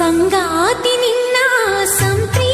సంగాతి నిన్నా సంప్రీ